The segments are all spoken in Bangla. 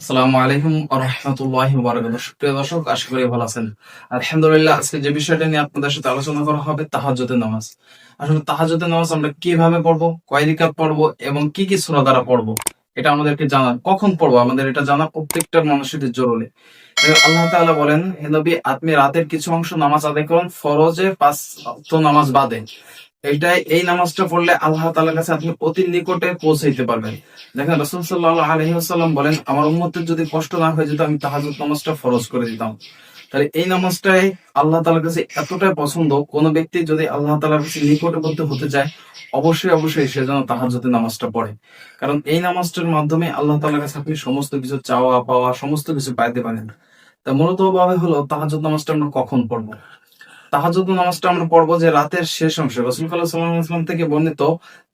আসসালামু আলাইকুম রহমতুল্লাহ বারাকাতুহু। সুপ্রিয় দর্শক, আশা করি ভালো আছেন। আলহামদুলিল্লাহ, আজকে যে বিষয়টা নিয়ে আপনাদের সাথে আলোচনা করা হবে তাহাজ্জুদের নামাজ। আসলে তাহাজ্জুদের নামাজ আমরা কীভাবে পড়ব, কয় রিকাত পড়ব এবং কি কি সূরা দ্বারা পড়ব, এটা আমাদেরকে জানা কখন পড়ব? আমাদের এটা জানা প্রত্যেকটা মানুষের জরুরি। আল্লাহ তাআলা বলেন, হে নবী, আপনি রাতের কিছু অংশ নামাজ আদায় করুন, ফরজে পাঁচ নামাজ বাদে। এইটাই এই নামাজটা পড়লে আল্লাহ তাআলার কাছে আপনি অতি নিকটে পৌঁছাইতে পারবেন। দেখেন রসুল সাল্লাহ আলহিহাল্লাম বলেন, আমার উম্মতের যদি কষ্ট না হয়ে যেত, আমি তাহাজুদ নামাজটা ফরজ করে দিতাম। তাহলে এই নামাজটাই আল্লাহ তালার কাছে এতটাই পছন্দ, কোন ব্যক্তি যদি আল্লাহ তালার কাছে নিকটবর্তী হতে চায়, অবশ্যই অবশ্যই সে যেন তাহাজুদের নামাজটা পড়ে। কারণ এই নামাজটার মাধ্যমে আল্লাহ তালার কাছে আপনি সমস্ত কিছু চাওয়া পাওয়া সমস্ত কিছু পাইতে পারেন। তা মূলত ভাবে হলো তাহাজুদ নামাজটা আমরা কখন পড়ব? তাহাজুদ নামাজটা আমরা পড়ব যে রাতের শেষ অংশে। রসুল থেকে বর্ণিত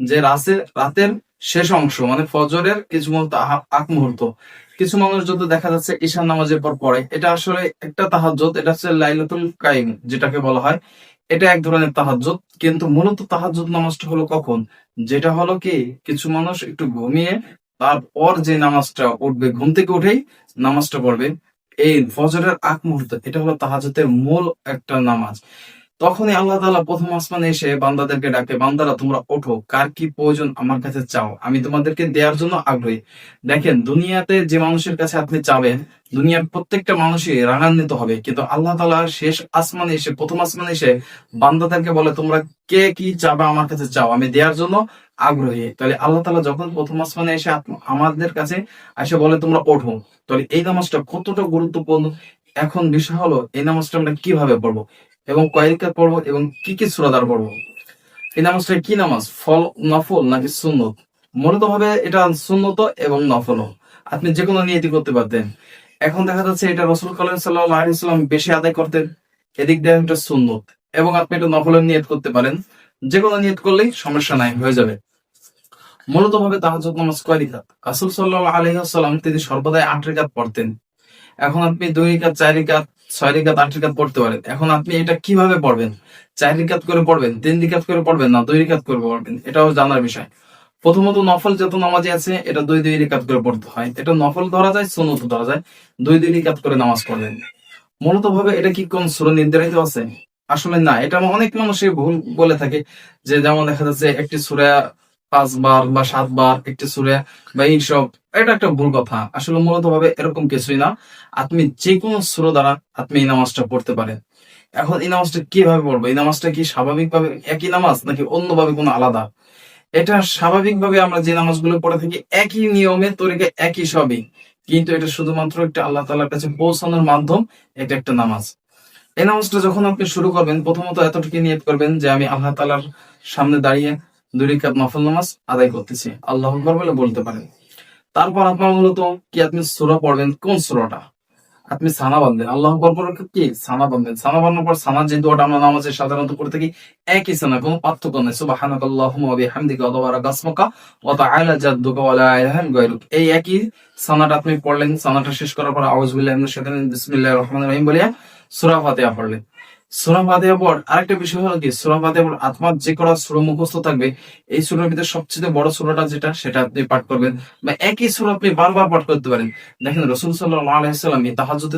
যে রাতে রাতের শেষ অংশ মানে ফজরের কিছু মুহূর্ত আগ মুহূর্ত। কিছু মানুষ যদি দেখা যাচ্ছে ঈশান নামাজের পর পড়ে, এটা আসলে একটা তাহাজ্জুদ, এটা হচ্ছে লাইলাতুল কাইম যেটাকে বলা হয়। এটা এক ধরনের তাহাজ্জুদ, কিন্তু মূলত তাহাজ্জুদ নামাজটা হলো কখন? যেটা হলো কি, কিছু মানুষ একটু ঘুমিয়ে তারপর যে নামাজটা উঠবে, ঘুম থেকে উঠেই নামাজটা পড়বে। এই ফজরের আগ মুহূর্ত, এটা হলো তাহাজ্জুদের মূল একটা নামাজ। তখনই আল্লাহ তাআলা প্রথম আসমানে এসে বান্দাদেরকে ডাকে বান্দারা, তোমরা ওঠো, কার কি প্রয়োজন আমার কাছে চাও? আমি তোমাদেরকে দেওয়ার জন্য আগ্রহী। দেখেন, দুনিয়াতে যে মানুষের কাছে আপনি চাবেন, দুনিয়ার প্রত্যেকটা মানুষই রাগান্বিত হবে। কিন্তু আল্লাহ তালা শেষ আসমানে এসে, প্রথম আসমানে এসে বান্দাদেরকে বলে, তোমরা কে কি চাবে আমার কাছে চাও? আমি দেওয়ার জন্য আগ্রহী। তাহলে আল্লাহ তালা যখন প্রথম আসমানে এসে আমাদের কাছে এসে বলে, তোমরা ওঠো। তাহলে এই নামাজটা কতটা গুরুত্বপূর্ণ? এখন বিষয় হলো, এই নামাজটা আমরা কীভাবে পড়ব? এবং কয়েকটা পড়ব এবং কি কি সুরাদার পড়ব? এই নামাজটা কি নামাজ? ফল, নফল নাকি সুন্নত? মূলত ভাবে এটা সুন্নত এবং নফল। আপনি যে কোনো নিয়তি করতে পারতেন। এখন দেখা যাচ্ছে এটা রসুল কালাম সাল্লাম বেশি আদায় করতেন। এদিক দিয়ে একটা সুন্নত। এবং আপনি এটা নফলের নিয়ত করতে পারেন। যে কোনো নিয়ত করলেই সমস্যা নাই, হয়ে যাবে। মূলত ভাবে তাহাজুদ নামাজ কয় রিকাত? রাসূল সাল্লাল্লাহু আলাইহি ওয়াসাল্লাম তিনি সর্বদাই আট রিকাত পড়তেন। এখন আপনি দুই রিকাত, চার রিকাত, ছয় রিকাত, আট রিকাত পড়তে পারেন। এখন আপনি এটা কীভাবে পড়বেন? চার রিকাত করে পড়বেন, তিন রিকাত করে পড়বেন না দুই রিকাত করে পড়বেন? এটাও জানার বিষয়। প্রথমত নফল যত নামাজি আছে, এটা দুই দুই রিকাত করে পড়তে হয়। এটা নফল ধরা যায়, সুন্নত ধরা যায়। দুই দুই রিকাত করে নামাজ পড়বেন। মূলত ভাবে এটা কি কোন সুরা নির্ধারিত আছে? আসলে না, এটা অনেক মানুষই ভুল বলে থাকে যে যেমন দেখা যাচ্ছে একটি সুরা পাঁচবার বা সাতবার একটি সুরা বা এইসব এটা একটা ভুল কথা। আসলে মূলত ভাবে এরকম কিছুই না। আপনি যে কোনো সুরো দ্বারা আপনি এই নামাজটা পড়তে পারেন। এখন এই নামাজটা কীভাবে পড়ব? এই নামাজটা কি স্বাভাবিকভাবে একই নামাজ নাকি অন্যভাবে কোনো আলাদা? এটা স্বাভাবিকভাবে আমরা যে নামাজগুলো পড়ে থাকি একই নিয়মে তরিকে একই সবই। কিন্তু এটা শুধুমাত্র একটা আল্লাহ তালার কাছে পৌঁছানোর মাধ্যম, এটা একটা নামাজ। এই নামাজটা যখন আপনি শুরু করবেন, প্রথমত এতটুকু নিয়ত করবেন যে আমি আল্লাহ তালার সামনে দাঁড়িয়ে দুই নামাজ আদায় করতেছি। আল্লাহ আকবার বলে বলতে পারেন। তারপর আপনার মূলত কি আপনি সুরা পড়বেন? কোন সুরাটা? আপনি সানা আল্লাহ আকবার কি? সানা সানা পর সানা যে দোয়াটা আমরা নামাজে সাধারণত করে থাকি, একই সানা কোনো পার্থক্য নেই। সুবহানাকা আল্লাহুম্মা ওয়া বিহামদিকা ওয়া তাবারাকা ইসমুকা ওয়া তাআলা জাদ্দুকা ওয়া এই একই সানাটা আপনি পড়লেন। সানাটা শেষ করার পর আউযু বিল্লাহি মিনাশ শাইতানির বিসমিল্লাহির রহিম বলিয়া সূরা ফাতিহা পড়লেন। সূরা পর আরেকটা বিষয় হলো কি, সূরা পর আত্মার যে করা সূরা মুখস্থ থাকবে, এই সূরার ভিতরে সবচেয়ে বড় সূরাটা যেটা, সেটা আপনি পাঠ করবেন বা একই সূরা আপনি বারবার পাঠ করতে পারেন। দেখেন রসুল সাল্লাহ আলাইসাল্লাম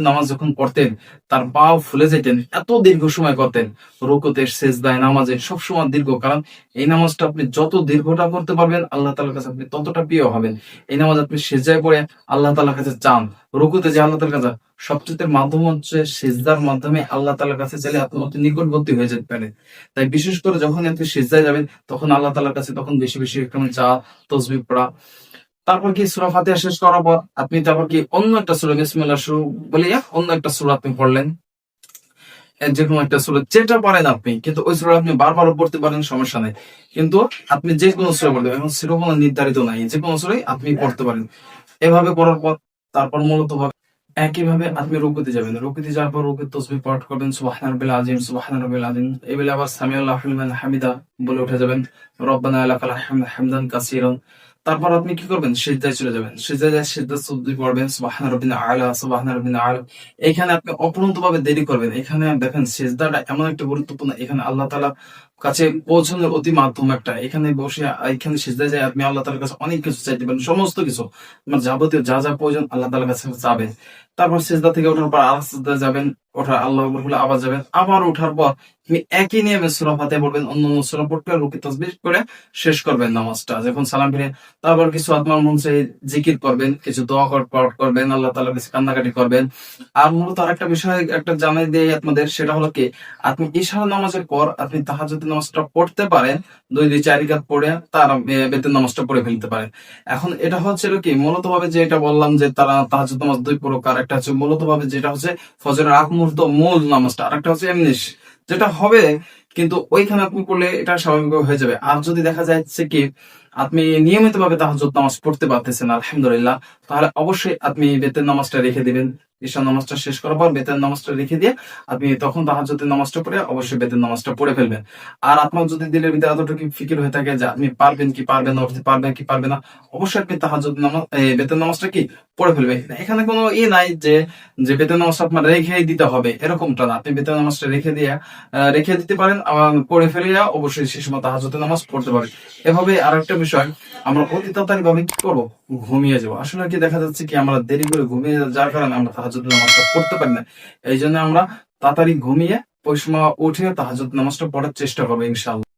নামাজ যখন করতেন তার পাও ফুলে যেতেন, এত দীর্ঘ সময় করতেন, রুকুতে, সেজদায়, নামাজে সব সময় দীর্ঘ। কারণ এই নামাজটা আপনি যত দীর্ঘটা করতে পারবেন, আল্লাহ তালার কাছে আপনি ততটা প্রিয় হবেন। এই নামাজ আপনি সেজায় পড়ে আল্লাহ তালার কাছে চান, রুকুতে যে আল্লাহ তালার কাছে সবচেয়ে মাধ্যম হচ্ছে সেজদার মাধ্যমে আল্লাহ তালার কাছে চাইলে আপনি অতি নিকটবর্তী হয়ে যেতে পারে। তাই বিশেষ করে যখন আপনি সেজদায় যাবেন, তখন আল্লাহ তালার কাছে তখন বেশি বেশি একটু চা তসবি পড়া। তারপর কি সুরা ফাতিহা শেষ করার পর আপনি তারপর কি অন্য একটা সুরা, বিসমিল্লাহ শুরু বলিয়া অন্য একটা সুরা আপনি পড়লেন। এ যে কোনো একটা সুরা, যেটা পারেন আপনি, কিন্তু ওই সুরা আপনি বারবার পড়তে পারেন, সমস্যা নেই। কিন্তু আপনি যে কোনো সুরা পড়তে পারেন সেরকম নির্ধারিত নাই যে কোনো সুরাই আপনি পড়তে পারেন। এভাবে পড়ার পর তারপর মূলত ভাবে একইভাবে আপনি রুকুতে যাবেন। রুকুতে যাওয়ার পর রুকুতে তসবি পাঠ করবেন সুবহান রাব্বিল আযীম সুবহান রাব্বিল আযীম। এই বলে আবার সামিউল্লাহ লিমান হামিদা বলে উঠে যাবেন, রব্বানা লাকাল হামদ হামদান কাসীরান। তারপর আপনি কি করবেন? সিজদায় চলে যাবেন। সিজদায় যায় সিজদা সুবদি পড়বেন সুবহান রাব্বিনা আলা সুবহান রাব্বিনা আলা। এখানে আপনি অপরন্ত ভাবে দেরি করবেন। এখানে দেখেন, সিজদাটা এমন একটা গুরুত্বপূর্ণ। এখানে আল্লাহ তাআলা কাছে পৌঁছানোর অতি মাধ্যম একটা। এখানে বসে, এখানে সিজদায় যায়, আপনি আল্লাহ তালার কাছে অনেক কিছু চাইতে পারেন, সমস্ত কিছু। আপনার যাবতীয় যা যা প্রয়োজন আল্লাহ তালার কাছে যাবেন। তারপর সিজদা থেকে ওঠার পর আল্লাহ যাবেন। ওঠা আল্লাহ আকবার বলে আবার যাবেন, আবার ওঠার পর আপনি একই নিয়মে সুরা ফাতে পড়বেন, অন্য সুরা পড়তে রুকি তসবিহ করে শেষ করবেন নামাজটা। যখন সালাম ফিরে, তারপর কিছু আত্মার মন জিকির করবেন, কিছু দোয়া পাঠ করবেন, আল্লাহ তালার কাছে কান্নাকাটি করবেন। আর মূলত আরেকটা বিষয় একটা জানাই দিয়ে আপনাদের, সেটা হলো কি, আপনি ইশারা নামাজের পর আপনি তাহা যদি নামাজটা পড়তে পারেন, দুই দুই চার রিকাত পড়ে তার বেতন নামাজটা পড়ে ফেলতে পারেন। এখন এটা হচ্ছিল কি, মূলত ভাবে যে এটা বললাম যে তারা তাহাজ্জুদ নামাজ দুই প্রকার, একটা হচ্ছে মূলত ভাবে যেটা হচ্ছে ফজরের আগ মুহূর্ত মূল নামাজটা, আরেকটা হচ্ছে এমনি যেটা হবে কিন্তু ওইখানে আপনি করলে এটা স্বাভাবিক হয়ে যাবে। আর যদি দেখা যাচ্ছে কি, আপনি নিয়মিত ভাবে তাহাজ নামাজ পড়তে পারতেছেন, আলহামদুলিল্লাহ তাহলে অবশ্যই আপনি বেতের নামাজটা রেখে দিবেন। ঈশা নামাজটা শেষ করার পর বেতের নামাজটা রেখে দিয়ে আপনি তখন তাহাজ্জুদের নামাজটা পড়ে অবশ্যই বেতের নামাজটা পড়ে ফেলবেন। আর আপনার যদি দিলের ভিতরে এতটুকু ফিকির হয়ে থাকে যে আপনি পারবেন কি পারবেন না পারবেন কি পারবেন না, অবশ্যই আপনি তাহাজ্জুদ নামাজ বেতের নামাজটা কি পড়ে ফেলবেন এখানে কোনো ই নাই যে যে বেতের নামাজটা আপনার রেখেই দিতে হবে, এরকমটা না। আপনি বেতের নামাজটা রেখে দিয়ে রেখে দিতে পারেন পড়ে ফেলিয়া অবশ্যই সে সময় তাহাজ্জুদের নামাজ পড়তে পারেন। এভাবে আর একটা বিষয়, আমরা অতি তাড়াতাড়ি ভাবে কি করব? ঘুমিয়ে যাব। আসলে কি দেখা যাচ্ছে কি আমরা দেরি করে ঘুমিয়ে যার কারণে আমরা তাহাজুদ নামাজটা পড়তে পারি না। এই জন্য আমরা তাড়াতাড়ি ঘুমিয়ে সময় উঠে তাহাজুদ নামাজটা পড়ার চেষ্টা করব ইনশাআল্লাহ।